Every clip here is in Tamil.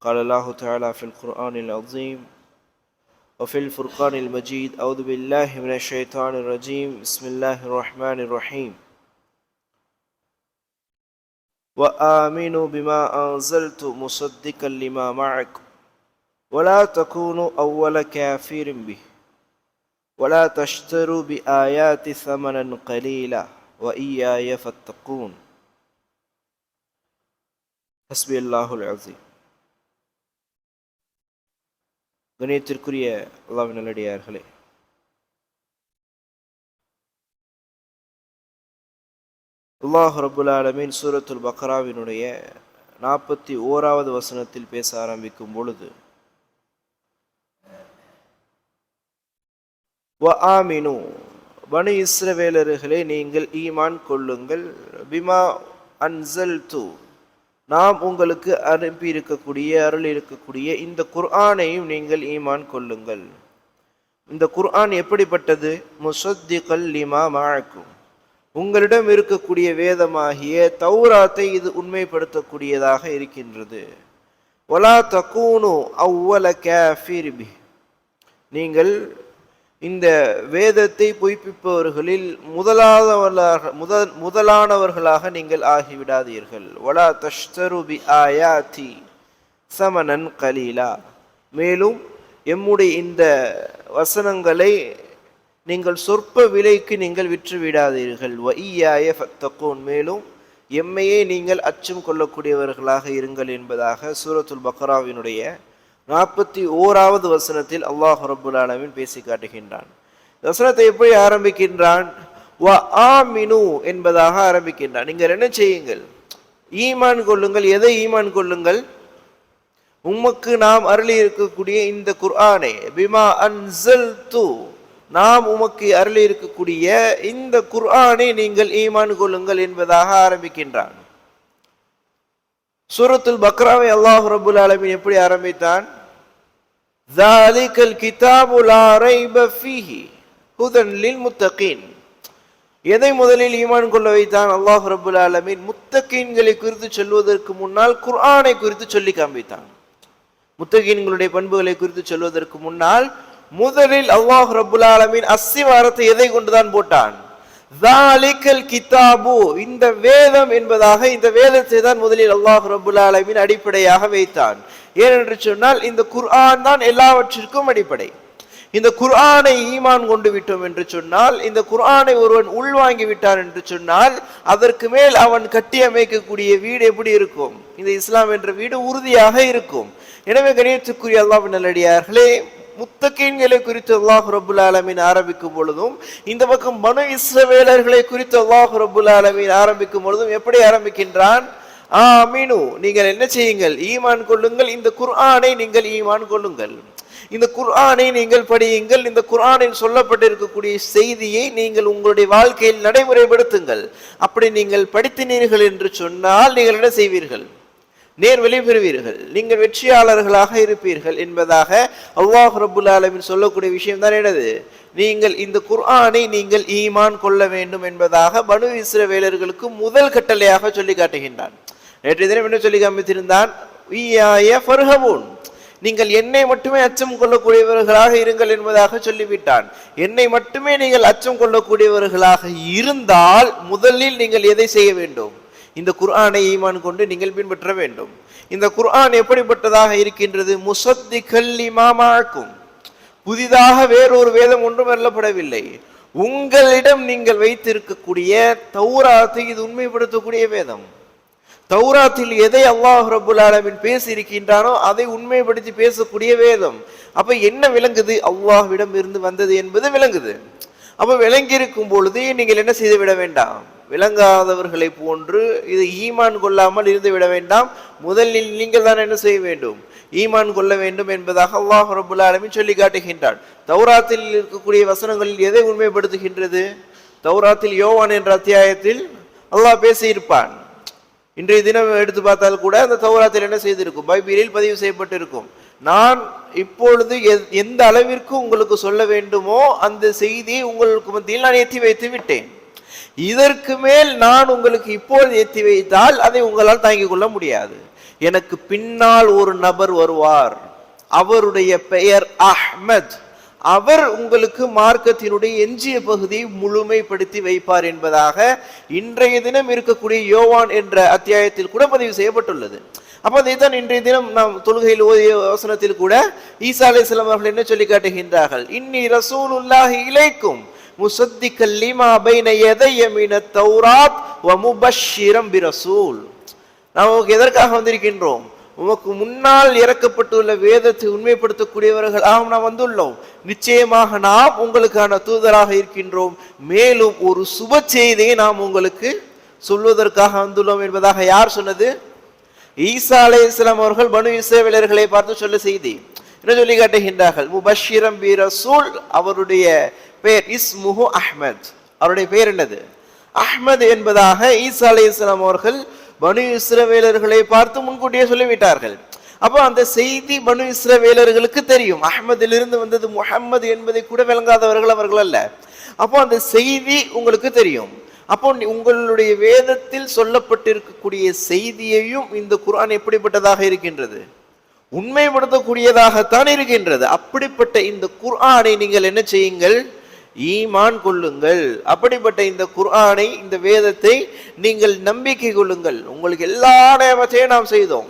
قال الله تعالى في القرآن العظيم وفي الفرقان المجيد أعوذ بالله من الشيطان الرجيم بسم الله الرحمن الرحيم. وآمنوا بما أنزلت مصدقا لما معكم ولا تكونوا أول كافر به ولا تشتروا بآيات ثمنا قليلا وإياي فاتقون. حسبي الله العظيم. கணியத்திற்குரிய அல்லாஹ் நல்லடியார்களே. அல்லாஹ் ரபுல் ஆலமின் சூரத்துல் பக்ராவினுடைய நாற்பத்தி ஓராவது வசனத்தில் பேச ஆரம்பிக்கும் பொழுது வ ஆமினு பனு இஸ்ரவேலர்களே நீங்கள் ஈமான் கொள்ளுங்கள். பிமா அன்சல் தூ நாம் உங்களுக்கு அனுப்பி இருக்கக்கூடிய அருள் இருக்கக்கூடிய இந்த குர்ஆனையும் நீங்கள் ஈமான் கொள்ளுங்கள். இந்த குர்ஆன் எப்படிப்பட்டது? முசத்திகல் லிமா மாழக்கும் உங்களிடம் இருக்கக்கூடிய வேதமாகிய தௌராத்தை இது உண்மைப்படுத்தக்கூடியதாக இருக்கின்றது. ஒலா தக்கூனு அவ்வல கேஃபிர்பி நீங்கள் இந்த வேதத்தை பொய்ப்பிப்பவர்களில் முதலாதவர்களாக முத முதலானவர்களாக நீங்கள் ஆகிவிடாதீர்கள். வலா தஷ்தருபி ஆயாதி சமனன் கலீலா. மேலும் எம்முடைய இந்த வசனங்களை நீங்கள் சொற்ப விலைக்கு நீங்கள் விற்றுவிடாதீர்கள். வையாய ஃபத்தகோன். மேலும் எம்மையே நீங்கள் அச்சம் கொள்ளக்கூடியவர்களாக இருங்கள் என்பதாக சூரத்துல் பக்ராவினுடைய நாற்பத்தி ஓராவது வசனத்தில் அல்லாஹ் ரபுல் ஆலமின் பேசி காட்டுகின்றான். வசனத்தை எப்படி ஆரம்பிக்கின்றான்? வ ஆமினு என்பதாக ஆரம்பிக்கின்றான். நீங்கள் என்ன செய்யுங்கள்? ஈமான் கொள்ளுங்கள். எதை ஈமான் கொள்ளுங்கள்? உமக்கு நாம் அருளி இருக்கக்கூடிய இந்த குர்ஆனை பிமா அன்சல் தூ நாம் உமக்கு அருளி இருக்கக்கூடிய இந்த குர்ஆனை நீங்கள் ஈமான் கொள்ளுங்கள் என்பதாக ஆரம்பிக்கின்றான். சூரத்துல் பக்ராவை அல்லாஹ் ரபுல் ஆலமின் எப்படி ஆரம்பித்தான்? தாலிகல் கிதாபு லா ரைப ஃபீஹி ஹுதன் லில் எதை முதலில் ஈமான் கொள்ள வைத்தான்? அல்லாஹ் ரபுல் ஆலமின் முத்தகீன்களை குறித்து சொல்வதற்கு முன்னால் குர்ஆனை குறித்து சொல்லி காண்பித்தான். முத்தகீன்களுடைய பண்புகளை குறித்து சொல்வதற்கு முன்னால் முதலில் அல்லாஹ் ரபுல் ஆலமின் அஸ்திவாரத்தை எதை கொண்டுதான் போட்டான்? தாலிக்கல் கிதாபு இந்த வேதம் என்பதாக இந்த வேதத்தை தான் முதலில் அல்லாஹ் ரபுல் ஆலமின் அடிப்படையாக வைத்தான். ஏனென்று சொன்னால் இந்த குர்ஆன் தான் எல்லாவற்றிற்கும் அடிப்படை. இந்த குர்ஆனை ஈமான் கொண்டு விட்டோம் என்று சொன்னால் இந்த குர்ஆனை ஒருவன் உள்வாங்கி விட்டான் என்று சொன்னால் அதற்கு மேல் அவன் கட்டி அமைக்கக்கூடிய வீடு எப்படி இருக்கும்? இந்த இஸ்லாம் என்ற வீடு உறுதியாக இருக்கும். எனவே கணியத்துக்குரிய அல்லாஹ் நல்லடியார்களே முத்தகீன்களை குறித்து அல்லாஹ் ரபுல் ஆலமீன் ஆரம்பிக்கும் பொழுதும் இந்த பக்கம் மனு இஸ்ரவேலர்களை குறித்து அல்லாஹ் ரபுல் ஆலமீன் ஆரம்பிக்கும் பொழுதும் எப்படி ஆரம்பிக்கின்றான்? ஆ அமீனு நீங்கள் என்ன செய்யுங்கள்? ஈமான் கொள்ளுங்கள். இந்த குர்ஆனை நீங்கள் ஈமான் கொள்ளுங்கள். இந்த குர்ஆனை நீங்கள் படியுங்கள். இந்த குர்ஆனில் சொல்லப்பட்டிருக்கக்கூடிய செய்தியை நீங்கள் உங்களுடைய வாழ்க்கையில் நடைமுறைப்படுத்துங்கள். அப்படி நீங்கள் படித்தினீர்கள் என்று சொன்னால் நீங்கள் என்ன செய்வீர்கள்? நேர் பெறுவீர்கள் நீங்கள் வெற்றியாளர்களாக இருப்பீர்கள் என்பதாக அல்லாஹ் ரபுல் ஆலமின் சொல்லக்கூடிய விஷயம் தான் எனது நீங்கள் இந்த குர்ஆனை நீங்கள் ஈமான் கொள்ள வேண்டும் என்பதாக பனு இஸ்ரவேலர்களுக்கு முதல் கட்டளையாக சொல்லி காட்டுகின்றான். நேற்றைய தினம் என்ன சொல்லி காமித்திருந்தான்? நீங்கள் என்னை மட்டுமே அச்சம் கொள்ளக்கூடியவர்களாக இருங்கள் என்பதாக சொல்லிவிட்டான். என்னை மட்டுமே நீங்கள் அச்சம் கொள்ளக்கூடியவர்களாக இருந்தால் முதலில் நீங்கள் எதை செய்ய வேண்டும்? இந்த குர்ஆனை ஈமான் கொண்டு நீங்கள் பின்பற்ற வேண்டும். இந்த குர்ஆன் எப்படிப்பட்டதாக இருக்கின்றது? முசத்தி கல்லி மாமாக்கும் புதிதாக வேறொரு வேதம் ஒன்றும் வெல்லப்படவில்லை உங்களிடம் நீங்கள் வைத்திருக்கக்கூடிய தௌராத்தை இது உண்மைப்படுத்தக்கூடிய வேதம். தௌராத்தில் எதை அல்லாஹ் ரபுல் ஆலமின் பேசியிருக்கின்றானோ அதை உண்மைப்படுத்தி பேசக்கூடிய வேதம். அப்ப என்ன விளங்குது? அல்லாஹ்விடம் இருந்து வந்தது என்பது விளங்குது. அப்ப விளங்கி இருக்கும் பொழுது நீங்கள் என்ன செய்து விட வேண்டாம்? விளங்காதவர்களை போன்று இது ஈமான் கொள்ளாமல் இருந்து விட வேண்டாம். முதலில் நீங்கள் தான் என்ன செய்ய வேண்டும்? ஈமான் கொள்ள வேண்டும் என்பதாக அல்லாஹ் ரபுல் ஆலமீன் சொல்லி காட்டுகின்றான். தௌராத்தில் இருக்கக்கூடிய வசனங்களில் எதை உண்மைப்படுத்துகின்றது? தௌராத்தில் யோவான் என்ற அத்தியாயத்தில் அல்லாஹ் பேசியிருப்பான். இன்றைய தினம் எடுத்து பார்த்தால் கூட அந்த தௌராத்தில் என்ன செய்திருக்கும்? பைபிளில் பதிவு செய்யப்பட்டிருக்கும். நான் இப்பொழுது எந்த அளவிற்கு உங்களுக்கு சொல்ல வேண்டுமோ அந்த செய்தியை உங்களுக்கு மத்தியில் நான் எத்தி வைத்து விட்டேன். இதற்கு மேல் நான் உங்களுக்கு இப்போது ஏற்றி வைத்தால் அதை உங்களால் தாங்கிக் கொள்ள முடியாது. எனக்கு பின்னால் ஒரு நபர் வருவார். அவருடைய பெயர் அஹ்மத். அவர் உங்களுக்கு மார்க்கத்தினுடைய எஞ்சிய பகுதியை முழுமைப்படுத்தி வைப்பார் என்பதாக இன்றைய தினம் இருக்கக்கூடிய யோவான் என்ற அத்தியாயத்தில் கூட பதிவு செய்யப்பட்டுள்ளது. அப்போ அதைத்தான் இன்றைய தினம் நாம் தொழுகையில் ஓதிய வசனத்தில் கூட ஈசா அலை அவர்கள் என்ன சொல்லி காட்டுகின்றார்கள்? இன்னி ரசூலுல்லாஹி இலைக்கும் முசத்திக்கல் லிமா பைன யதைய மின தௌராத் வ முபஷ்ஷிரம் பிரசூல். நாம் உமக்கு எதற்காக வந்திருக்கின்றோம்? உமக்கு முன்னால் இறக்கப்பட்டுள்ள வேதத்தை உண்மைப்படுத்தக்கூடியவர்கள் நாம் வந்துள்ளோம். நிச்சயமாக நாம் உங்களுக்கான தூதராக இருக்கின்றோம். மேலும் ஒரு சுப செய்தியை நாம் உங்களுக்கு சொல்வதற்காக வந்துள்ளோம் என்பதாக யார் சொன்னது? ஈசா இஸ்லாம் அவர்கள் பனு இஸ்ரவேலர்களை பார்த்து சொல்ல செய்தி. என்ன சொல்லி காட்டுகின்றார்கள்? முபஷிரம் பி ரசூல் அவருடைய பெயர் இஸ்முஹு அஹ்மத். அவருடைய பெயர் என்னது? அஹ்மத் என்பதாக ஈசா அலைஹிஸ்ஸலாம் அவர்கள் பனு இஸ்ரவேலர்களை பார்த்து முன்கூட்டியே சொல்லிவிட்டார்கள். அப்போ அந்த செய்தி பனு இஸ்ரவேலர்களுக்கு தெரியும். அஹ்மதிலிருந்து வந்தது முஹம்மது என்பதை கூட விளங்காதவர்கள் அவர்கள் அல்ல. அப்போ அந்த செய்தி உங்களுக்கு தெரியும். அப்போ உங்களுடைய வேதத்தில் சொல்லப்பட்டிருக்கக்கூடிய செய்தியையும் இந்த குர்ஆன் எப்படிப்பட்டதாக இருக்கின்றது? உண்மைப்படுத்தக்கூடியதாகத்தான் இருக்கின்றது. அப்படிப்பட்ட இந்த குர்ஆனை நீங்கள் என்ன செய்யுங்கள்? ஈமான் கொள்ளுங்கள். அப்படிப்பட்ட இந்த குர்ஆனை இந்த வேதத்தை நீங்கள் நம்பிக்கை கொள்ளுங்கள். உங்களுக்கு எல்லா நேமத்தையும் நாம் செய்தோம்.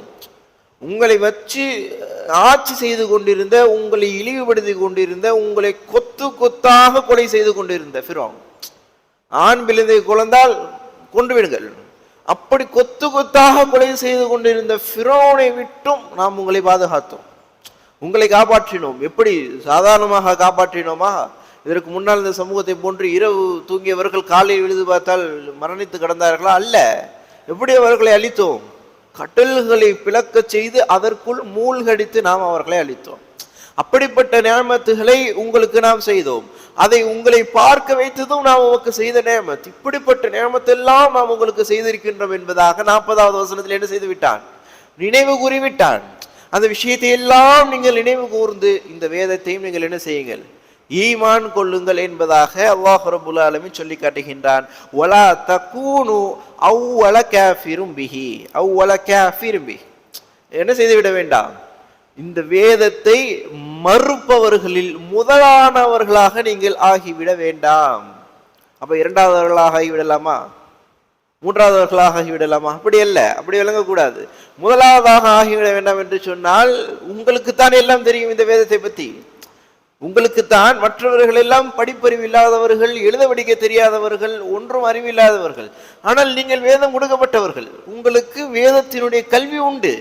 உங்களை வச்சு ஆட்சி செய்து கொண்டிருந்த உங்களை இழிவுபடுத்தி கொண்டிருந்த உங்களை கொத்து கொத்தாக கொலை செய்து கொண்டிருந்த ஃபிரௌன். ஆண் பிள்ளைதை குழந்தால் கொண்டு விடுங்கள். அப்படி கொத்து கொத்தாக கொலை செய்து கொண்டிருந்த ஃபிரோனை விட்டும் நாம் உங்களை பாதுகாத்தோம். உங்களை காப்பாற்றினோம். எப்படி? சாதாரணமாக காப்பாற்றினோமா? இதற்கு முன்னால் இந்த சமூகத்தை போன்று இரவு தூங்கியவர்கள் காலையில் விழுது பார்த்தால் மரணித்து கிடந்தார்களா? அல்ல. எப்படி அவர்களை அழித்தோம்? கடல்களை பிளக்கச் செய்து அதற்குள் மூழ்கடித்து நாம் அவர்களை அழித்தோம். அப்படிப்பட்ட நியமத்துகளை உங்களுக்கு நாம் செய்தோம். அதை உங்களை பார்க்க வைத்ததும் நாம் உமக்கு செய்த நியமத். இப்படிப்பட்ட நியமத்தெல்லாம் நாம் உங்களுக்கு செய்திருக்கின்றோம் என்பதாக நாற்பதாவது வசனத்தில் என்ன செய்து விட்டான்? நினைவு கூறிவிட்டான். அந்த விஷயத்தை எல்லாம் நீங்கள் நினைவு கூர்ந்து இந்த வேதத்தையும் நீங்கள் என்ன செய்யுங்கள்? ஈமான் கொள்ளுங்கள் என்பதாக அல்லாஹ் ரபுல் சொல்லி காட்டுகின்றான். ஒலா தக்கூனு அவ்வள கேஃபிரும் பிஹி. அவ்வள கேஃபிரும் பிஹி. என்ன செய்து விட வேண்டாம்? இந்த வேதத்தை மறுப்பவர்களில் முதலானவர்களாக நீங்கள் ஆகிவிட வேண்டாம். அப்போ இரண்டாவதவர்களாக ஆகிவிடலாமா? மூன்றாவதவர்களாக ஆகிவிடலாமா? அப்படி அல்ல. அப்படி விளங்கக்கூடாது. முதலாவதாக ஆகிவிட வேண்டாம் என்று சொன்னால் உங்களுக்குத்தான் எல்லாம் தெரியும் இந்த வேதத்தை பற்றி உங்களுக்குத்தான் மற்றவர்கள் எல்லாம் படிப்பறிவு இல்லாதவர்கள் எழுத படிக்க தெரியாதவர்கள் ஒன்றும் அறிவில்லாதவர்கள் ஆனால் நீங்கள் வேதம் கொடுக்கப்பட்டவர்கள். உங்களுக்கு வேதத்தினுடைய கல்வி உண்டு.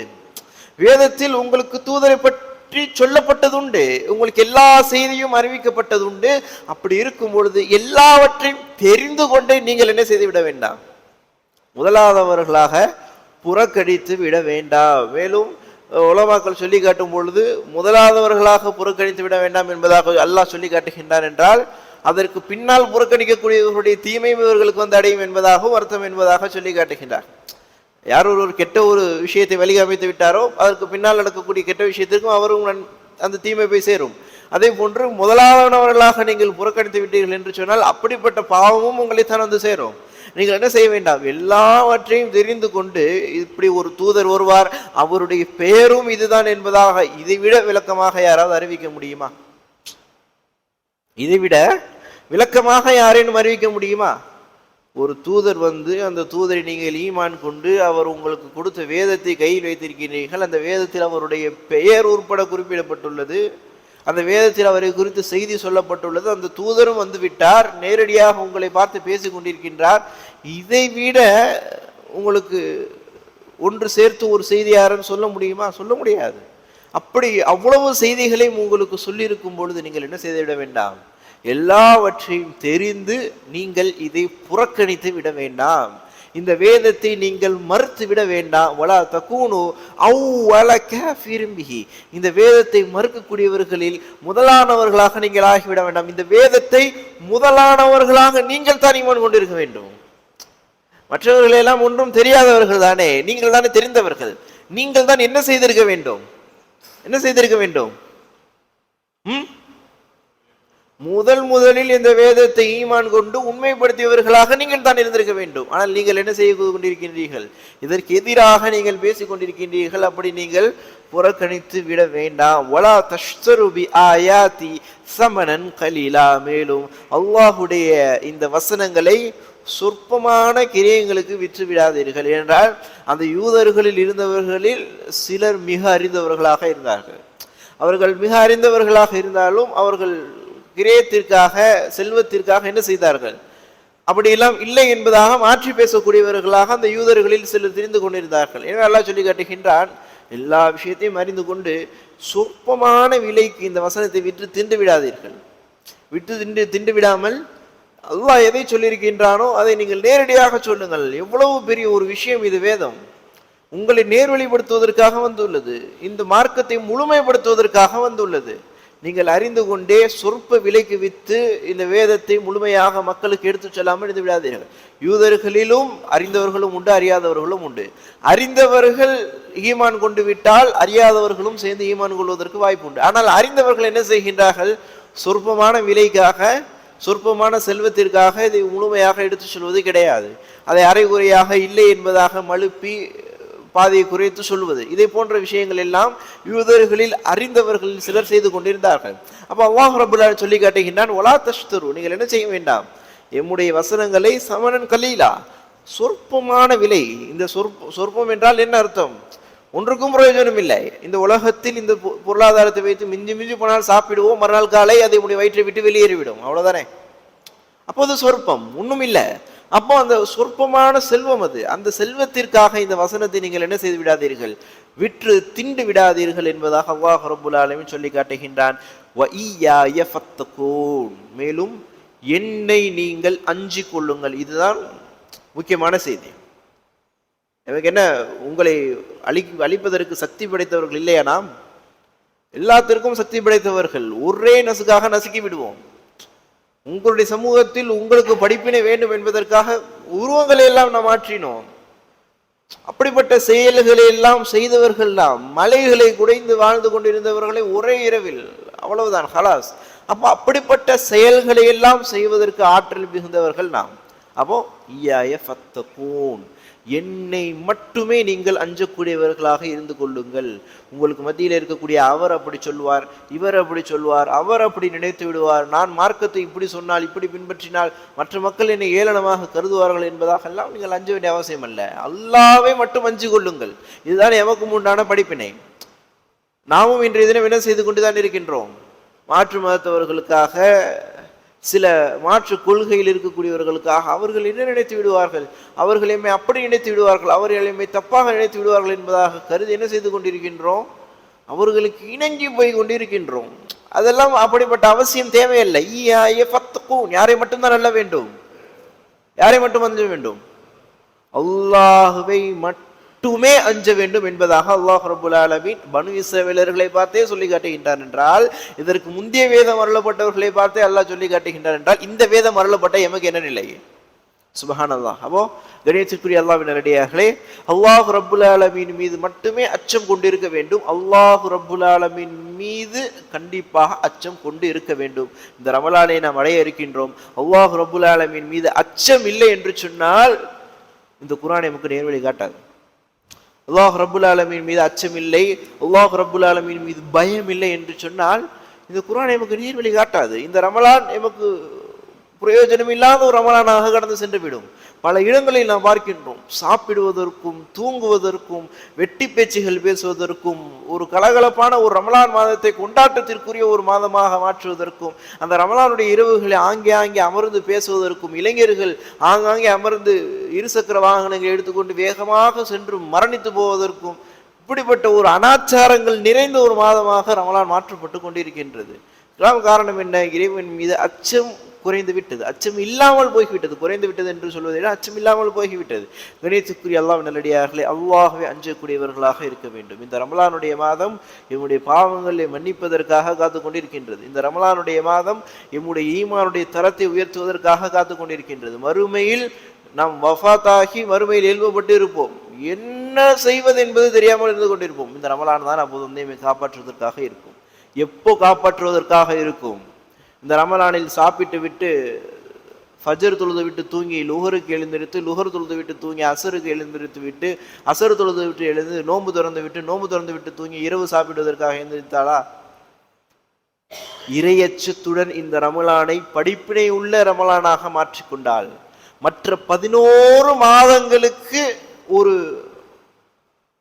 வேதத்தில் உங்களுக்கு தூதரை பற்றி சொல்லப்பட்டதுண்டு. உங்களுக்கு எல்லா செய்தியும் அறிவிக்கப்பட்டதுண்டு. அப்படி இருக்கும் பொழுது எல்லாவற்றையும் தெரிந்து கொண்டே நீங்கள் என்ன செய்து விட வேண்டாம்? முதலாதவர்களாக புறக்கணித்து விட வேண்டாம். மேலும் உலமாக்கள் சொல்லி காட்டும் பொழுது முதலாதவர்களாக புறக்கணித்து விட வேண்டாம் என்பதாக அல்லாஹ் சொல்லி காட்டுகின்றான் என்றால் அதற்கு பின்னால் புறக்கணிக்கக்கூடியவர்களுடைய தீமை இவர்களுக்கு வந்து அடையும் என்பதாகவும் வருத்தம் என்பதாக சொல்லி காட்டுகின்றார். யார் ஒரு கெட்ட ஒரு விஷயத்தை வழிகமைத்து விட்டாரோ அதற்கு பின்னால் நடக்கக்கூடிய கெட்ட விஷயத்திற்கும் அவரும் நன்- அந்த தீமை போய் சேரும். அதே போன்று முதலானவர்களாக நீங்கள் புறக்கணித்து விட்டீர்கள் என்று சொன்னால் அப்படிப்பட்ட பாவமும் உங்களைத்தான் வந்து சேரும். நீங்கள் என்ன செய்ய வேண்டாம்? எல்லாவற்றையும் தெரிந்து கொண்டு இப்படி ஒரு தூதர் வருவார் அவருடைய பெயரும் இதுதான் என்பதாக இதைவிட விளக்கமாக யாராவது அறிவிக்க முடியுமா? இதைவிட விளக்கமாக யாரேனும் அறிவிக்க முடியுமா? ஒரு தூதர் வந்து அந்த தூதரை நீங்கள் ஈமான் கொண்டு அவர் உங்களுக்கு கொடுத்த வேதத்தை கையில் வைத்திருக்கிறீர்கள். அந்த வேதத்தில் அவருடைய பெயர் உட்பட குறிப்பிடப்பட்டுள்ளது. அந்த வேதத்தில் அவரை குறித்து செய்தி சொல்லப்பட்டுள்ளது. அந்த தூதரும் வந்து விட்டார். நேரடியாக உங்களை பார்த்து பேசி கொண்டிருக்கின்றார். இதை விட உங்களுக்கு ஒன்று சேர்த்து ஒரு செய்தி சொல்ல முடியுமா? சொல்ல முடியாது. அப்படி அவ்வளவு செய்திகளையும் உங்களுக்கு சொல்லியிருக்கும் பொழுது நீங்கள் என்ன செய்துவிட வேண்டாம்? எல்லாவற்றையும் தெரிந்து நீங்கள் இதை புறக்கணித்து விட வேண்டாம். இந்த வேதத்தை நீங்கள் மறுத்து விட வேண்டாம். வலா தக்கூனு அவ்வள விரும்பி இந்த வேதத்தை மறுக்கக்கூடியவர்களில் முதலானவர்களாக நீங்கள் ஆகிவிட வேண்டாம். இந்த வேதத்தை முதலானவர்களாக நீங்கள் தான் இவன் கொண்டிருக்க வேண்டும். மற்றவர்களெல்லாம் ஒன்றும் தெரியாதவர்கள் தானே. நீங்கள் தானே தெரிந்தவர்கள். நீங்கள் தான் என்ன செய்திருக்க வேண்டும்? என்ன செய்திருக்க வேண்டும்? ம்? முதல் முதலில் இந்த வேதத்தை ஈமான் கொண்டு உண்மைப்படுத்தியவர்களாக நீங்கள் தான் இருந்திருக்க வேண்டும். ஆனால் நீங்கள் என்ன செய்து கொண்டிருக்கின்றீர்கள்? இதற்கு எதிராக நீங்கள் பேசிக் கொண்டிருக்கின்றீர்கள். அப்படி நீங்கள் புறக்கணித்து விட வேண்டாம். வலா தஷ்தருபி ஆயாத்தி சமணன் கலீலா. மேலும் அல்லாஹுடைய இந்த வசனங்களை சொற்பமான கிரியங்களுக்கு விற்று விடாதீர்கள் என்றால் அந்த யூதர்களில் இருந்தவர்களில் சிலர் மிக அறிந்தவர்களாக இருந்தார்கள். அவர்கள் மிக அறிந்தவர்களாக இருந்தாலும் அவர்கள் கிரேயத்திற்காக செல்வத்திற்காக என்ன செய்தார்கள்? அப்படியெல்லாம் இல்லை என்பதாக மாற்றி பேசக்கூடியவர்களாக அந்த யூதர்களில் சிலர் தெரிந்து கொண்டிருந்தார்கள். எனவே அல்லாஹ் சொல்லி காட்டுகின்றான் எல்லா விஷயத்தையும் அறிந்து கொண்டு சொற்பமான விலைக்கு இந்த வசனத்தை விற்று தின்று விடாதீர்கள். விட்டு தின்று தின்று விடாமல் அல்லாஹ் எதை சொல்லியிருக்கின்றானோ அதை நீங்கள் நேரடியாக சொல்லுங்கள். எவ்வளவு பெரிய ஒரு விஷயம் இது வேதம். உங்களை நேர்வழிப்படுத்துவதற்காக வந்துள்ளது. இந்த மார்க்கத்தை முழுமைப்படுத்துவதற்காக வந்துள்ளது. நீங்கள் அறிந்து கொண்டே சொற்ப விலைக்கு வித்து இந்த வேதத்தை முழுமையாக மக்களுக்கு எடுத்துச் செல்லாமல் இருந்து விடாதீர்கள். யூதர்களிலும் அறிந்தவர்களும் உண்டு அறியாதவர்களும் உண்டு. அறிந்தவர்கள் ஈமான் கொண்டு விட்டால் அறியாதவர்களும் சேர்ந்து ஈமான் கொள்வதற்கு வாய்ப்பு உண்டு. ஆனால் அறிந்தவர்கள் என்ன செய்கின்றார்கள்? சொற்பமான விலைக்காக சொற்பமான செல்வத்திற்காக இதை முழுமையாக எடுத்துச் செல்வது கிடையாது. அதை அரைகுறையாக இல்லை என்பதாக மழுப்பி பாதையை குறைத்து சொல்வது. இதை போன்ற விஷயங்கள் எல்லாம் யூதர்களில் அறிந்தவர்கள் சிலர் செய்து கொண்டிருந்தார்கள். அப்போ அல்லாஹ் ரபுல்லா சொல்லி காட்டுகின்றான் ஒலா தஷ்தரு. நீங்கள் என்ன செய்ய வேண்டாம்? எம்முடைய வசனங்களை சமணன் கலீலா. சொற்பமான விலை. இந்த சொற்ப சொற்பம் என்றால் என்ன அர்த்தம்? ஒன்றுக்கும் பிரயோஜனம் இல்லை. இந்த உலகத்தில் இந்த பொ- பொருளாதாரத்தை வைத்து மிஞ்சி மிஞ்சி போனால் சாப்பிடுவோம் மறுநாள் காலை அதை உடைய வயிற்றை விட்டு வெளியேறிவிடும். அவ்வளோதானே அப்போது சொற்பம். ஒண்ணும் இல்லை. அப்போ அந்த சொற்பமான செல்வம் அது. அந்த செல்வத்திற்காக இந்த வசனத்தை நீங்கள் என்ன செய்து விடாதீர்கள்? விற்று திண்டு விடாதீர்கள் என்பதாக அல்லாஹ் ரப்புல் சொல்லி காட்டுகின்றான். மேலும் என்னை நீங்கள் அஞ்சு கொள்ளுங்கள். இதுதான் முக்கியமான செய்தி. எனக்கு என்ன உங்களை அழி அழிப்பதற்கு சக்தி படைத்தவர்கள் இல்லையா நாம்? எல்லாத்திற்கும் சக்தி படைத்தவர்கள். ஒரே நசுக்காக நசுக்கி விடுவோம். உங்களுடைய சமூகத்தில் உங்களுக்கு படிப்பினை வேண்டும் என்பதற்காக உருவங்களை எல்லாம் நாம் மாற்றினோம். அப்படிப்பட்ட செயல்களை எல்லாம் செய்தவர்கள் நாம் மலைகளை குடைந்து வாழ்ந்து கொண்டிருந்தவர்களை ஒரே இரவில் அவ்வளவுதான் ஹலாஸ். அப்போ அப்படிப்பட்ட செயல்களை எல்லாம் செய்வதற்கு ஆற்றல் மிகுந்தவர்கள் நாம். அப்போ ஈயாய ஃபத்தகூன். என்னை மட்டுமே நீங்கள் அஞ்சக்கூடியவர்களாக இருந்து கொள்ளுங்கள். உங்களுக்கு மத்தியில் இருக்கக்கூடிய அவர் அப்படி சொல்வார் இவர் அப்படி சொல்வார் அவர் அப்படி நினைத்து விடுவார். நான் மார்க்கத்தை இப்படி சொன்னால் இப்படி பின்பற்றினால் மற்ற மக்கள் என்னை ஏளனமாக கருதுவார்கள் என்பதாக எல்லாம் நீங்கள் அஞ்ச வேண்டிய அவசியம் அல்ல. அல்லாவே மட்டும் அஞ்சு கொள்ளுங்கள். இதுதான் எமக்கும் உண்டான படிப்பினை. நாமும் இன்றைய தினம் என்ன செய்து கொண்டுதான் இருக்கின்றோம்? மாற்று மதத்தவர்களுக்காக சில மாற்று கொள்கையில் இருக்கக்கூடியவர்களுக்காக அவர்கள் என்ன நினைத்து விடுவார்கள்? அவர்கள் எம்மை அப்படி நினைத்து விடுவார்கள் அவர்கள் எம்மை தப்பாக நினைத்து விடுவார்கள் என்பதாக கருதி என்ன செய்து கொண்டிருக்கின்றோம்? அவர்களுக்கு இணங்கி போய் கொண்டிருக்கின்றோம். அதெல்லாம் அப்படிப்பட்ட அவசியம் தேவையில்லை. பத்துக்கும் யாரை மட்டும்தான் நல்ல வேண்டும்? யாரை மட்டும் வந்து வேண்டும்? அல்லாஹுவை மட்டும் மட்டுமே அஞ்ச வேண்டும் என்பதாக அல்லாஹ் ரபுல் ஆலமின் பனு இஸ்ரவேலர்களை பார்த்தே சொல்லி காட்டுகின்றார் என்றால் இதற்கு முந்தைய வேதம் அருளப்பட்டவர்களை பார்த்தே அல்லாஹ் சொல்லி காட்டுகின்றார் என்றால் இந்த வேதம் அருளப்பட்ட எமக்கு என்ன நிலை? சுபஹான் அல்லாஹ் அப்போ கணேசத்துக்குரிய அல்லாவின் நேரடியார்களே அல்லாஹ் ரபுல் ஆலமீன் மீது மட்டுமே அச்சம் கொண்டிருக்க வேண்டும். அல்லாஹ் ரபுல் ஆலமீன் மீது கண்டிப்பாக அச்சம் கொண்டு இருக்க வேண்டும். இந்த ரமலானை நாம் அடைய இருக்கின்றோம். அல்லாஹ் ரபுல் ஆலமீன் மீது அச்சம் இல்லை என்று சொன்னால் இந்த குரான் நமக்கு நேர்வழி காட்டாது. அல்லாஹ் ரபுல் ஆலமீன் மீது அச்சம் இல்லை அல்லாஹ் ரபுல் ஆலமீன் மீது பயம் இல்லை என்று சொன்னால் இந்த குரான் எமக்கு நீர்வழி காட்டாது. இந்த ரமலான் எமக்கு பிரயோஜனம் இல்லாத ஒரு ரமலானாக கடந்து சென்று விடும் பல இடங்களில் நாம் பார்க்கின்றோம் சாப்பிடுவதற்கும் தூங்குவதற்கும் வெட்டி பேச்சுகள் பேசுவதற்கும் ஒரு கலகலப்பான ஒரு ரமலான் மாதத்தை கொண்டாட்டத்திற்குரிய ஒரு மாதமாக மாற்றுவதற்கும் அந்த ரமலானுடைய இரவுகளை ஆங்கே ஆங்கே அமர்ந்து பேசுவதற்கும் இளைஞர்கள் ஆங்காங்கே அமர்ந்து இருசக்கர வாகனங்களை எடுத்துக்கொண்டு வேகமாக சென்று மரணித்து போவதற்கும் இப்படிப்பட்ட ஒரு அனாச்சாரங்கள் நிறைந்த ஒரு மாதமாக ரமலான் மாற்றப்பட்டு கொண்டிருக்கின்றது. இதெல்லாம் காரணம் என்ன? இறைவன் மீது அச்சம் குறைந்து விட்டது. அச்சம் இல்லாமல் போய்விட்டது. குறைந்து விட்டது என்று சொல்வதை விட அச்சம் இல்லாமல் போய்விட்டது. கணேசுக்குரிய அல்லாஹ் நல்லடியார்களே அல்லாஹ்வே அஞ்சக்கூடியவர்களாக இருக்க வேண்டும். இந்த ரமலானுடைய மாதம் எம்முடைய பாவங்களை மன்னிப்பதற்காக காத்து கொண்டிருக்கின்றது. இந்த ரமலானுடைய மாதம் எம்முடைய ஈமானுடைய தரத்தை உயர்த்துவதற்காக காத்து கொண்டிருக்கின்றது. மறுமையில் நாம் வஃபாத்தாகி மறுமையில் எழுப்பப்பட்டு இருப்போம் என்ன செய்வது என்பது தெரியாமல் இருந்து கொண்டிருப்போம். இந்த ரமலான் தான் அப்போது வந்து காப்பாற்றுவதற்காக இருக்கும். எப்போ காப்பாற்றுவதற்காக இருக்கும்? இந்த ரமலானில் சாப்பிட்டு விட்டு ஃபஜர் தொழுது விட்டு தூங்கி லுஹருக்கு எழுந்திருத்து லுஹர் தொழுது விட்டு தூங்கி அசருக்கு எழுந்திருத்து விட்டு அசர் தொழுது விட்டு எழுந்து நோம்பு திறந்து விட்டு நோன்பு திறந்து விட்டு தூங்கி இரவு சாப்பிடுவதற்காக எழுந்திருத்தாளா? இரையச்சத்துடன் இந்த ரமலானை படிப்பினை உள்ள ரமலானாக மாற்றிக்கொண்டாள். மற்ற பதினோரு மாதங்களுக்கு ஒரு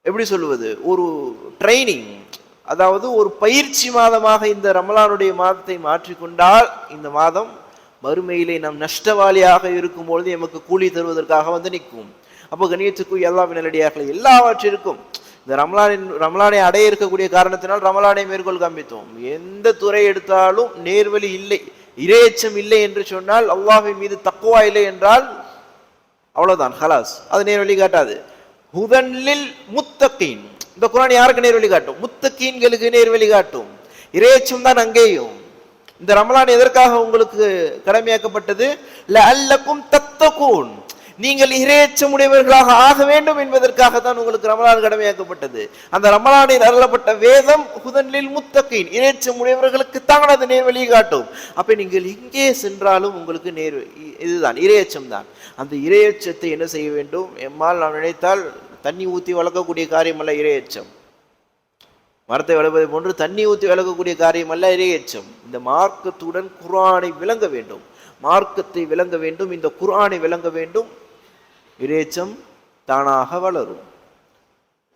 எப்படி சொல்லுவது ஒரு ட்ரைனிங் அதாவது ஒரு பயிற்சி மாதமாக இந்த ரமலானுடைய மாதத்தை மாற்றிக்கொண்டால் இந்த மாதம் மறுமையிலே நாம் நஷ்டவாளியாக இருக்கும் பொழுது எமக்கு கூலி தருவதற்காக வந்து நிற்கும். அப்போ கணியத்துக்கு எல்லா வினலடியாக எல்லாவற்றிற்கும் இந்த ரமலானின் ரமலானை அடைய இருக்கக்கூடிய காரணத்தினால் ரமலானை மேற்கோள் காண்பித்தோம். எந்த துறை எடுத்தாலும் நேர்வழி இல்லை. இரையச்சம் இல்லை என்று சொன்னால் அல்லாஹின் மீது தக்குவா இல்லை என்றால் அவ்வளவுதான் ஹலாஸ் அது நேர்வழி காட்டாது. ஹுதன்லில் முத்தக்கீன் இந்த குரான் யாருக்கு நேர்வழி காட்டும்? முத்தக்கீன்களுக்கு நேர்வழி காட்டும். இரையச்சம் தான் அங்கேயும். இந்த ரமலான் எதற்காக உங்களுக்கு கடமையாக்கப்பட்டது? லஅல்லக்கும் தத்தகூன். நீங்கள் இரையச்சம் ஆக வேண்டும் என்பதற்காக தான் உங்களுக்கு ரமலான் கடமையாக்கப்பட்டது. அந்த ரமலானில் அருளப்பட்ட வேதம் புதனில் முத்தகீன். இரையச்சம் தான் அது நேர்வழியை காட்டும். அப்ப நீங்கள் எங்கே சென்றாலும் உங்களுக்கு நேர் இதுதான் இரையச்சம் தான் அந்த இரையச்சத்தை என்ன செய்ய வேண்டும்? எம்மால் நாம் நினைத்தால் தண்ணி ஊற்றி வளர்க்கக்கூடிய காரியம் அல்ல இரையச்சம் மரத்தை வளர்ப்பதை போன்று தண்ணி ஊற்றி வளர்க்கக்கூடிய காரியம் அல்ல இரையச்சம் இந்த மார்க்கத்துடன் குரானை விளங்க வேண்டும். மார்க்கத்தை விளங்க வேண்டும். இந்த குரானை விளங்க வேண்டும். இரையச்சம் தானாக வளரும்.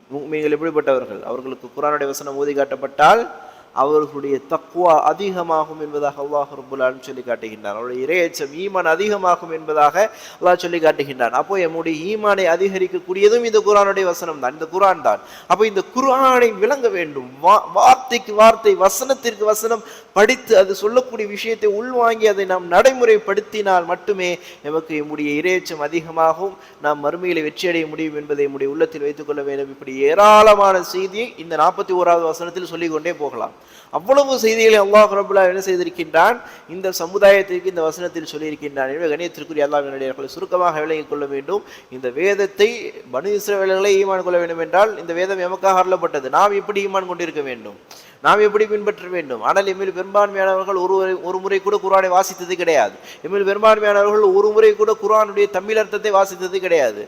நீங்கள் எப்படிப்பட்டவர்கள்? அவர்களுக்கு குரானுடைய வசனம் ஊதி காட்டப்பட்டால் அவர்களுடைய தக்குவா அதிகமாகும் என்பதாக அல்லாஹ் ரபுல்லான்னு சொல்லி காட்டுகின்றான். அவருடைய இரையச்சம் ஈமான் அதிகமாகும் என்பதாக அல்லாஹ் சொல்லி காட்டுகின்றான். அப்போ எம்முடைய ஈமானை அதிகரிக்கக்கூடியதும் இந்த குரானுடைய வசனம் தான். இந்த குரான் தான். அப்போ இந்த குரானை விளங்க வேண்டும். வா- வார்த்தைக்கு வார்த்தை வசனத்திற்கு வசனம் படித்து அது சொல்லக்கூடிய விஷயத்தை உள்வாங்கி அதை நாம் நடைமுறைப்படுத்தினால் மட்டுமே நமக்கு எம்முடைய இரையச்சம் அதிகமாகும். நாம் மறுமையில வெற்றியடைய முடியும் என்பதை நம்முடைய உள்ளத்தில் வைத்துக் கொள்ள வேண்டும். இப்படி ஏராளமான செய்தியை இந்த நாற்பத்தி ஓராவது வசனத்தில் சொல்லிக்கொண்டே போகலாம். அவ்வளவு செய்திகளை அல்லாஹ் ரபுல்லா என்ன செய்திருக்கின்றான்? இந்த சமுதாயத்திற்கு இந்த வசனத்தில் சொல்லியிருக்கின்றான். எனவே கணியத்திற்குரிய அல்லாஹ் என்னுடைய சுருக்கமாக விளங்கிக் கொள்ள வேண்டும். இந்த வேதத்தை பனு இஸ்ரவேலர்களை ஈமான் கொள்ள வேண்டும் என்றால் இந்த வேதம் எமக்காக அருளப்பட்டது. நாம் எப்படி ஈமான் கொண்டிருக்க வேண்டும்? நாம் எப்படி பின்பற்ற வேண்டும்? ஆனால் எம்மில் பெரும்பான்மையானவர்கள் ஒரு ஒரு முறை கூட குரானை வாசித்தது கிடையாது. எம்மில் பெரும்பான்மையானவர்கள் ஒரு முறை கூட குரானுடைய தமிழ் அர்த்தத்தை வாசித்தது கிடையாது.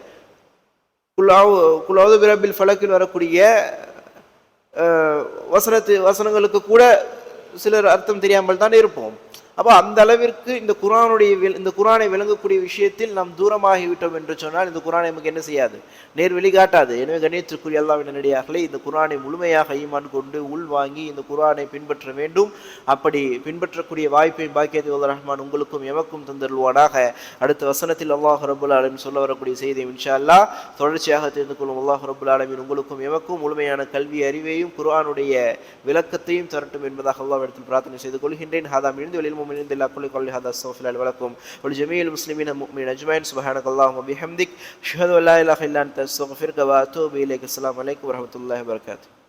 குலாவு குலாவது பிரபில் ஃபலக்கில் வரக்கூடிய வசனத்து வசனங்களுக்கு கூட சிலர் அர்த்தம் தெரியாமல் தான் இருப்போம். அப்போ அந்த அளவிற்கு இந்த குரானுடைய இந்த குரானை விளங்கக்கூடிய விஷயத்தில் நாம் தூரமாகிவிட்டோம் என்று சொன்னால் இந்த குரானை நமக்கு என்ன செய்யாது? நேர் வெளிகாட்டாது எனவே கணியத்திற்குரிய அல்லாவின் நடிகார்களே இந்த குரானை முழுமையாக ஈமான் கொண்டு உள்வாங்கி இந்த குரானை பின்பற்ற வேண்டும். அப்படி பின்பற்றக்கூடிய வாய்ப்பை பாக்கியத்தை உள்ள ரஹ்மான் உங்களுக்கும் எமக்கும் தந்தருள்வானாக. அடுத்த வசனத்தில் அல்லாஹ் ரபுல் ஆலமின் சொல்ல வரக்கூடிய செய்தி இன்ஷா அல்லாஹ் தொடர்ச்சியாக தெரிந்து கொள்ளும். அல்லாஹ் ரபுல் ஆலமின் உங்களுக்கும் எமக்கும் முழுமையான கல்வி அறிவையும் குர்ஆனுடைய விளக்கத்தையும் தரட்டும் என்பதாக அல்லாஹ் இடத்தில் பிரார்த்தனை செய்து கொள்கின்றேன். ஹாதாம் இருந்து வெளியில் من عند الله قل قولي هذا استغفر الله ولكم ولجميع المسلمين المؤمنين أجمعين. سبحانك اللهم وبحمدك أشهد أن لا إله إلا أنت أستغفرك وأتوب إليك. السلام عليكم ورحمة الله وبركاته.